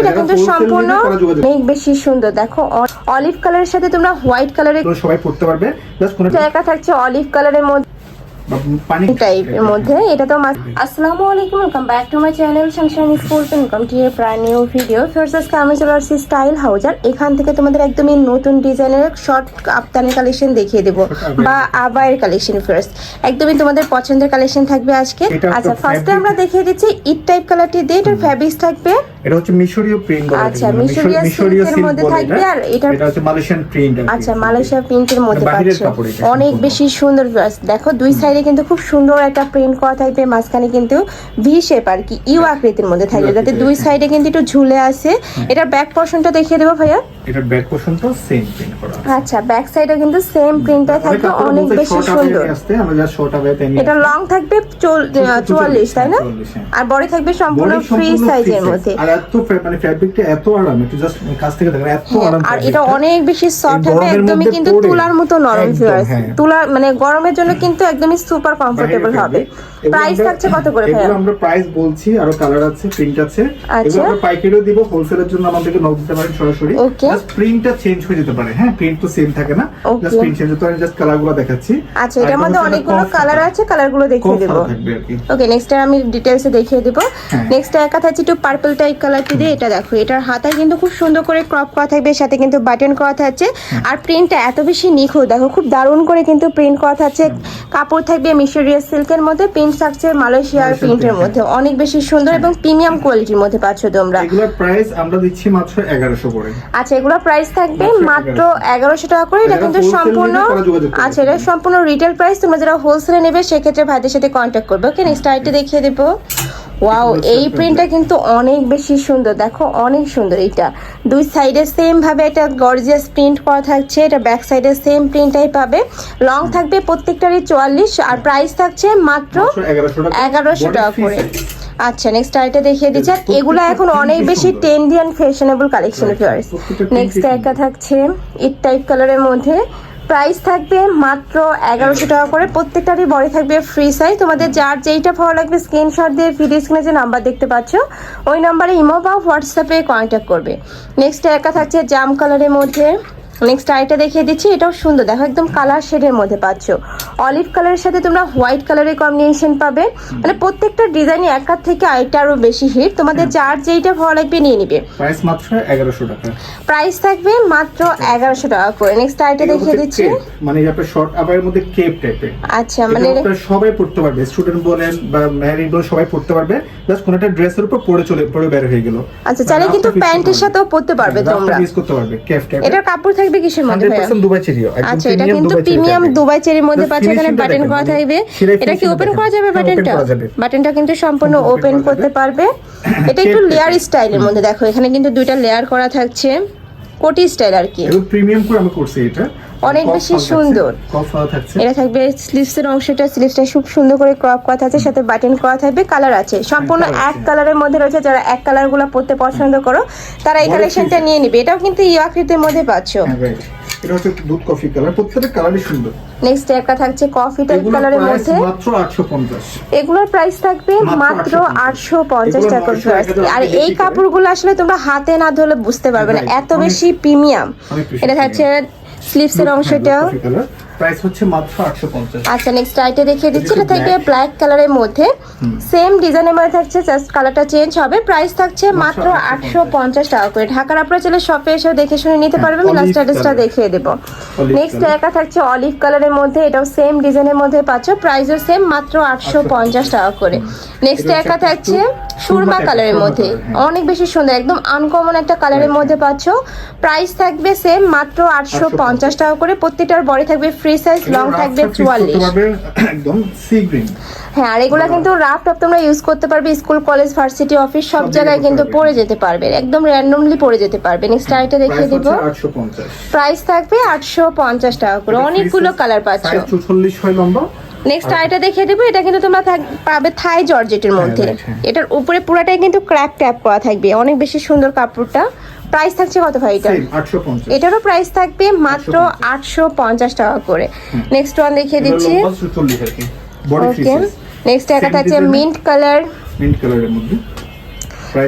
এটা কিন্তু সম্পূর্ণ অনেক বেশি সুন্দর। দেখো অলিভ কালারের সাথে তোমরা হোয়াইট কালারের সবাই পড়তে পারবে। জাস্ট একা থাকছে অলিভ কালারের মধ্যে টাইপের মধ্যে এটা তো মাস- আসসালামু আলাইকুম welcome back to my channel to প্রায় নিউ ভিডিও ফার্স্ট আজকে আমি চলে আসছি স্টাইল হাউজার এখান থেকে তোমাদের একদমই নতুন ডিজাইনের শর্ট কালেকশন দেখিয়ে দেবো বা আবায়ের কালেকশন ফার্স্ট একদমই তোমাদের পছন্দের কালেকশন থাকবে আজকে। আচ্ছা ফার্স্টে আমরা দেখিয়ে দিচ্ছি ইট টাইপ কালারটি দিয়ে এটার ফ্যাব্রিক্স থাকবে। এটা হচ্ছে মিশরীয় প্রিন্ট আচ্ছা। মিশরীয় silk মধ্যে থাকবে আর এটা হচ্ছে মালয়েশিয়ান প্রিন্ট আচ্ছা মালয়েশিয়া প্রিন্টের মধ্যে পাচ্ছ। অনেক বেশি সুন্দর। দেখো দুই সাইডে কিন্তু খুব সুন্দর একটা প্রিন্ট করা থাকবে মাঝখানে কিন্তু ভি শেপ আর কি ইউ আকৃতির মধ্যে থাকবে। যাতে দুই হ্যাঁ। সাইডে কিন্তু একটু ঝুলে আসে এটার ব্যাক পোর্শনটা দেখিয়ে দেবো ভাইয়া? এটার ব্যাক পোর্শনটা সেম প্রিন্ট করা আচ্ছা ব্যাক কিন্তু সেম প্রিন্টটা থাকবে অনেক বেশি সুন্দর। এটা লং থাকবে চল- চল্লিশ, চুয়াল্লিশ তাই না? 44, হ্যাঁ। আর বডি থাকবে সম্পূর্ণ ফ্রি সাইজের মধ্যে। আর এত মানে ফ্যাব্রিকটা এত আরাম একটু জাস্ট কাছ থেকে দেখেন এত হ্যাঁ, আরাম আর এটা অনেক বেশি সফট হবে একদমই কিন্তু তুলার মতো নরম একদম, ভিউয়ার্স হ্যাঁ। তুলা মানে গরমের জন্য কিন্তু একদমই সুপার কমফোর্টেবল হবে। প্রাইস থাকছে কত করে ভাইয়া? আমরা প্রাইস বলছি আরও কালার আছে প্রিন্ট আছে। আচ্ছা। এগুলো আমরা পাইকারিও দিব হোলসেলের জন্য আমাদেরকে নক দিতে পারেন সরাসরি। জাস্ট প্রিন্টটা চেঞ্জ হয়ে যেতে পারে হ্যাঁ প্রিন্ট তো সেম থাকে না। জাস্ট প্রিন্ট চেঞ্জ হতে পারে জাস্ট কালারগুলো দেখাচ্ছি। আচ্ছা এটার মধ্যে অনেকগুলো কালার আছে কালারগুলো দেখিয়ে দেব। ওকে নেক্সট আমি ডিটেলসে দেখিয়ে দেব। হ্যাঁ। নেক্সট একা থাকছে একটু পার্পল টাইপ কালারটি দিয়ে এটা দেখো এটার হাতায় কিন্তু খুব সুন্দর করে ক্রপ করা থাকবে সাথে কিন্তু বাটন করা থাকছে। আর প্রিন্টটা এত বেশি নিখুঁত দেখো খুব দারুণ করে কিন্তু প্রিন্ট করা থাকছে। কাপড় থাকবে মিশরিয়াস সিল্কের মধ্যে প্রিন্ট থাকছে মালয়েশিয়ার প্রিন্টের মধ্যে। অনেক বেশি সুন্দর এবং প্রিমিয়াম কোয়ালিটির মধ্যে পাচ্ছ তোমরা। এগুলোর প্রাইস আমরা দিচ্ছি মাত্র 1100 করে। আচ্ছা এগুলোর প্রাইস থাকবে মাত্র মাত্র এগারোশো টাকা করে। এটা কিন্তু সম্পূর্ণ। আচ্ছা এটা সম্পূর্ণ রিটেল প্রাইস তোমরা যারা হোলসেলে নেবে সেক্ষেত্রে ভাইদের সাথে কন্ট্যাক্ট করবে। ওকে নেক্সট আইটি দেখিয়ে দেবো। ওয়াও এই প্রিন্টটা কিন্তু অনেক বেশি সুন্দর। দেখো অনেক সুন্দর এটা দুই সাইডে সেম ভাবে একটা গর্জিয়াস প্রিন্ট করা থাকছে। এটা ব্যাক সাইডে সেম প্রিন্টটাই পাবে। লং থাকবে প্রত্যেকটারই চুয়াল্লিশ। আর প্রাইস থাকছে মাত্র এগারোশো টাকা। করে। আচ্ছা নেক্সট আইটা দেখিয়ে দিচ্ছি। আর এগুলো এখন অনেক বেশি and fashionable collection print next একটা থাকছে ইট টাইপ কালারের মধ্যে। প্রাইস থাকবে মাত্র এগারোশো টাকা করে। প্রত্যেকটারই বডি থাকবে ফ্রি সাইজ তোমাদের যার যেইটা ভালো লাগবে স্ক্রিনশট দিয়ে ভিডিও স্ক্রিনে যে নাম্বার দেখতে পাচ্ছ, ওই নাম্বারে ইমো বা হোয়াটসঅ্যাপে কন্ট্যাক্ট করবে। নেক্সট একা থাকছে জাম কালারের মধ্যে। নেক্সট আইটা দেখিয়ে দিচ্ছি এটাও সুন্দর। দেখো একদম কালার শেডের মধ্যে পাচ্ছ। অলিভ কালারের সাথে তোমরা হোয়াইট কালারের কম্বিনেশন পাবে। মানে প্রত্যেকটা ডিজাইনই একার থেকে আইটা আরও বেশি হিট তোমাদের যার যেইটা ভালো লাগবে নিয়ে নিবে। প্রাইস মাত্র এগারোশো টাকা। প্রাইস থাকবে মাত্র এগারোশো টাকা করে। নেক্সট আইটা দেখিয়ে দিচ্ছি। মানে আপনার শর্ট আবায়ের মধ্যে কেপ টাইপের আচ্ছা মানে সবাই পড়তে পারবে। স্টুডেন্ট বলেন বা ম্যারিড বলেন সবাই পড়তে পারবে। জাস্ট কোন একটা ড্রেসের উপর পরে চলে পরে বের হয়ে গেল। আচ্ছা চাইলে কিন্তু প্যান্টের সাথেও পরতে পারবে তোমরা। ইউজ করতে পারবে কেপ টাইপ এটার কাপড় থাকবে কিসের মধ্যে দুবাই আচ্ছা এটা কিন্তু প্রিমিয়াম দুবাই চেরির মধ্যে পাচ্ছে এখানে বাটন করা থাকবে। এটা কি ওপেন করা যাবে বাটনটা বাটনটা কিন্তু সম্পূর্ণ ওপেন করতে পারবে। এটা একটু লেয়ার স্টাইলের মধ্যে দেখো এখানে কিন্তু দুইটা লেয়ার করা থাকছে। কোটি স্টাইল আর কি। প্রিমিয়াম করে আমি করছি এটা। অনেক বেশি সুন্দর। এটা থাকবে স্লিভসের অংশটা স্লিভসটা খুব সুন্দর করে ক্রপ করা থাকছে সাথে বাটন করা থাকবে কালার আছে। সম্পূর্ণ এক কালারের মধ্যে রয়েছে যারা এক কালারগুলো পরতে পছন্দ করো তারা এই কালেকশনটা নিয়ে নিবে। এটাও কিন্তু ইউ আকৃতির মধ্যে পাচ্ছ। হ্যাঁ এটা হচ্ছে দুধ কফি কালার প্রত্যেকটা কালারই সুন্দর। নেক্সট একটা থাকছে কফি টাইপ কালারের মধ্যে মাত্র 850 এগুলোর প্রাইস থাকবে মাত্র মাত্র 850 আটশো পঞ্চাশ টাকা 900 করে। আর এই কাপড়গুলো আসলে তোমরা হাতে না ধরলে বুঝতে পারবে না। এত বেশি প্রিমিয়াম এটা থাকছে স্লিভসের অংশটা। প্রাইস হচ্ছে মাত্র 850 আচ্ছা নেক্সট আইটে দেখিয়ে দিচ্ছি। এটা থাকবে ব্ল্যাক কালারের মধ্যে সেম ডিজাইনের মধ্যে থাকছে জাস্ট কালারটা চেঞ্জ হবে। প্রাইস থাকছে মাত্র মাত্র আটশো পঞ্চাশ। টাকা করে। ঢাকার আপনারা চলে শপে এসেও দেখে শুনে নিতে হ্যাঁ, পারবেন। আমি লাস্ট অ্যাড্রেসটা দেখিয়ে দেবো। নেক্সট একা থাকছে অলিভ কালারের মধ্যে। এটাও সেম ডিজাইনের মধ্যে পাচ্ছ। প্রাইসও সেম মাত্র আটশো পঞ্চাশ। টাকা করে। নেক্সট একা থাকছে সুরমা কালারের মধ্যে। হ্যাঁ। অনেক বেশি সুন্দর একদম আনকমন একটা কালারের মধ্যে পাচ্ছ। প্রাইস থাকবে সেম মাত্র আটশো পঞ্চাশ টাকা করে। প্রত্যেকটার বডি থাকবে ফ্রি সাইজ লং থাকবে চুয়াল্লিশ। একদম সি গ্রিন হ্যাঁ আর এগুলো কিন্তু রাফ টপ তোমরা ইউজ করতে পারবে স্কুল কলেজ ভার্সিটি অফিস সব জায়গায় কিন্তু পরে যেতে পারবে একদম র্যান্ডমলি পরে যেতে পারবে। নেক্সট আইটা দেখিয়ে দিব। 850 প্রাইস থাকবে আটশো পঞ্চাশ টাকা করে। অনেকগুলো কালার পাচ্ছ। 44 হয় লম্বা নেক্সট আইটা দেখিয়ে দেবো এটা কিন্তু তোমরা পাবে থাই জর্জেটের মধ্যে। হ্যাঁ। এটার উপরে পুরাটাই কিন্তু ক্র্যাপ ট্যাপ করা থাকবে অনেক বেশি সুন্দর কাপড়টা। প্রাইস থাকছে কত ভাই এটা 850 এটারও প্রাইস থাকবে মাত্র আটশো পঞ্চাশ। টাকা করে। নেক্সট ওয়ান দেখিয়ে দিচ্ছি। লম্বা 44 আর কি বডি ফ্রি ওকে নেক্সট একটা থাকছে মিন্ট কালার মিন্ট কালারের মধ্যে।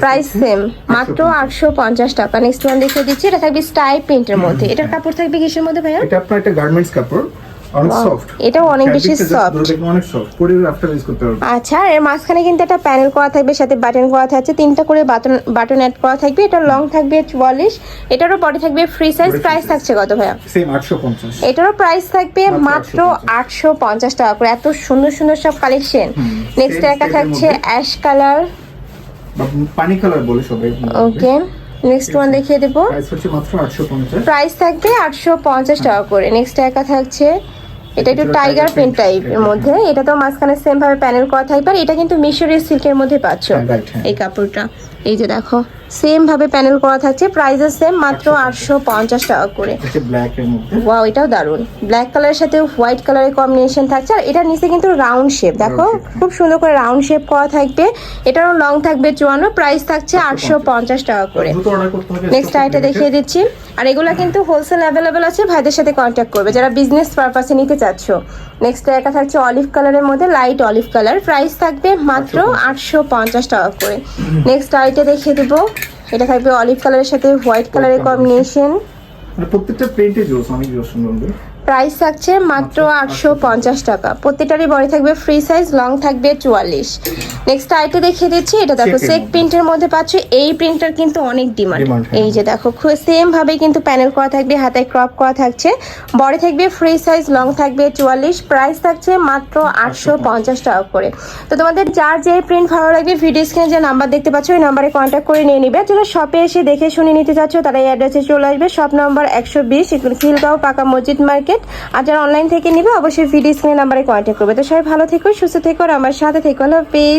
প্রাইস সেম মাত্র আটশো পঞ্চাশ। টাকা। নেক্সট ওয়ান দেখিয়ে দিচ্ছি এটা থাকবে স্টাই প্রিন্টের মধ্যে। এটার কাপড় থাকবে কিসের মধ্যে ভাইয়া? এটা আপনার একটা গার্মেন্টস কাপড়। অনেক সফট এটাও অনেক বেশি। অনেক সফট পরে আফটার ইউজ করতে পারবেন আচ্ছা এর মাঝখানে কিন্তু একটা প্যানেল করা থাকবে সাথে বাটন করা থাকছে তিনটা করে বাটন বাটন অ্যাড করা থাকবে এটা লং থাকবে চুয়াল্লিশ এটারও বডি থাকবে ফ্রি সাইজ প্রাইস থাকছে কত ভাইয়া? সেম 850 এটারও প্রাইস থাকবে মাত্র মাত্র আটশো পঞ্চাশ। টাকা করে এত সুন্দর সুন্দর সব কালেকশন নেক্সট থাকছে অ্যাশ কালার পানি কালার বলে সবাই ওকে নেক্সট ওয়ান দেখিয়ে দেবো। 850 প্রাইস থাকবে আটশো পঞ্চাশ টাকা করে। নেক্সট একা থাকছে এটা একটু টাইগার প্রিন্ট টাইপের। মধ্যে এটা তো মাঝখানে সেম ভাবে প্যানেল করা থাকবে আর এটা কিন্তু মিশরের সিল্কের মধ্যে পাচ্ছ হ্যাঁ। এই কাপড়টা এই যে দেখো সেম ভাবে প্যানেল করা থাকছে প্রাইসের সেম মাত্র আটশো পঞ্চাশ টাকা করে। ওয়াও এটাও দারুণ ব্ল্যাক কালারের সাথে হোয়াইট কালারের কম্বিনেশন থাকছে আর এটার নিচে কিন্তু রাউন্ড শেপ দেখো হ্যাঁ। খুব সুন্দর করে রাউন্ড শেপ করা থাকবে। এটারও লং থাকবে চুয়ান্ন প্রাইস থাকছে আটশো পঞ্চাশ। টাকা করে। নেক্সট আইটা দেখিয়ে দিচ্ছি। আর এগুলা কিন্তু হোলসেল অ্যাভেলেবেল আছে ভাইদের সাথে কন্ট্যাক্ট করবে। যারা বিজনেস পারপাসে নিতে চাচ্ছ। নেক্সট একা থাকছে অলিভ কালারের মধ্যে লাইট অলিভ কালার প্রাইস থাকবে মাত্র আটশো পঞ্চাশ টাকা করে। নেক্সট আইটা দেখিয়ে দেবো। এটা থাকবে অলিভ কালারের সাথে হোয়াইট কালারের কম্বিনেশন প্রত্যেকটা প্রিন্টে জোস অনেক জোস সুন্দর প্রাইস থাকছে মাত্র আটশো পঞ্চাশ টাকা। প্রত্যেকটারই বড় থাকবে ফ্রি সাইজ লং থাকবে চুয়াল্লিশ। নেক্সট আইটে দেখিয়ে দিচ্ছি এটা দেখো সেক প্রিন্টের মধ্যে পাচ্ছ এই প্রিন্টার কিন্তু অনেক ডিমান্ড। হ্যাঁ। এই যে দেখো সেম ভাবে কিন্তু প্যানেল করা থাকবে হাতায় ক্রপ করা থাকছে। বড় থাকবে ফ্রি সাইজ লং থাকবে চুয়াল্লিশ। প্রাইস থাকছে মাত্র আটশো পঞ্চাশ টাকা করে। তো তোমাদের যার যে প্রিন্ট ভালো লাগবে ভিডিও স্ক্রিনে যে নাম্বার দেখতে পাচ্ছ ওই নাম্বারে কন্ট্যাক্ট করে নিয়ে নিবে। যারা শপে এসে দেখে শুনে নিতে চাচ্ছ তারা এই অ্যাড্রেসে চলে আসবে। শপ নম্বর একশো বিশ খিলগাঁও পাকা মসজিদ মার্কেট আর যারা অনলাইন থেকে নিবে, অবশ্যই ভিডিও স্ক্রিনে নাম্বারে কন্ট্যাক্ট করবে। তো সবাই ভালো থেকো, সুস্থ থেকো, আর আমার সাথে থেকো। হলো পেজ